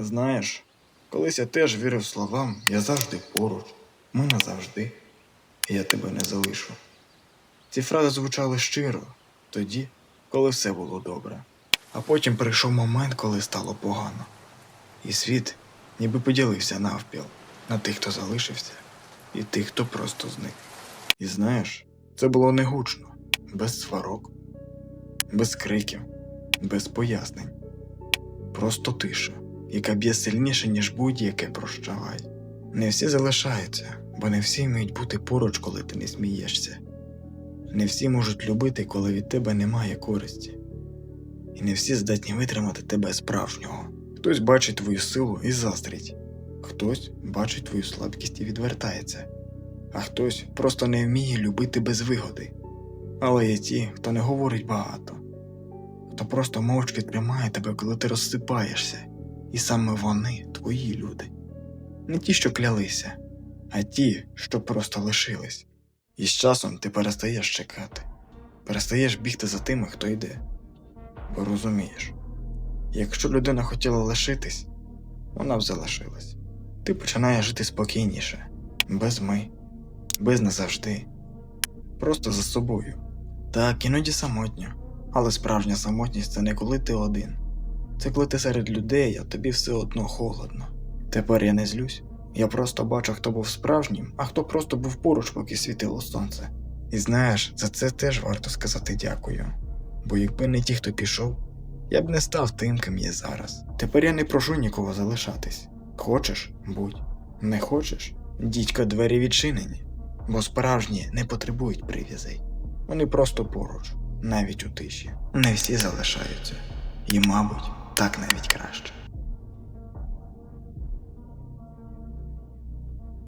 Знаєш, колись я теж вірив словам, я завжди поруч, ми назавжди, я тебе не залишу. Ці фрази звучали щиро, тоді, коли все було добре. А потім прийшов момент, коли стало погано. І світ ніби поділився навпіл на тих, хто залишився, і тих, хто просто зник. І знаєш, це було не гучно, без сварок, без криків, без пояснень. Просто тиша, яка б'є сильніше, ніж будь-яке прощавай. Не всі залишаються, бо не всі вміють бути поруч, коли ти не смієшся. Не всі можуть любити, коли від тебе немає користі. І не всі здатні витримати тебе справжнього. Хтось бачить твою силу і заздрить, хтось бачить твою слабкість і відвертається, а хтось просто не вміє любити без вигоди. Але є ті, хто не говорить багато, хто просто мовчки тримає тебе, коли ти розсипаєшся, і саме вони твої люди. Не ті, що клялися, а ті, що просто лишились. І з часом ти перестаєш чекати, перестаєш бігти за тими, хто йде. Бо розумієш, якщо людина хотіла лишитись, вона б залишилась. Ти починаєш жити спокійніше, без ми, без назавжди, просто за собою. Так, іноді самотньо, але справжня самотність це не коли ти один. Це коли ти серед людей, а тобі все одно холодно. Тепер я не злюсь. Я просто бачу, хто був справжнім, а хто просто був поруч, поки світило сонце. І знаєш, за це теж варто сказати дякую. Бо якби не ті, хто пішов, я б не став тим, ким є зараз. Тепер я не прошу нікого залишатись. Хочеш будь. Не хочеш дідько двері відчинені, бо справжні не потребують прив'язей. Вони просто поруч, навіть у тиші. Не всі залишаються. І, мабуть, так навіть краще.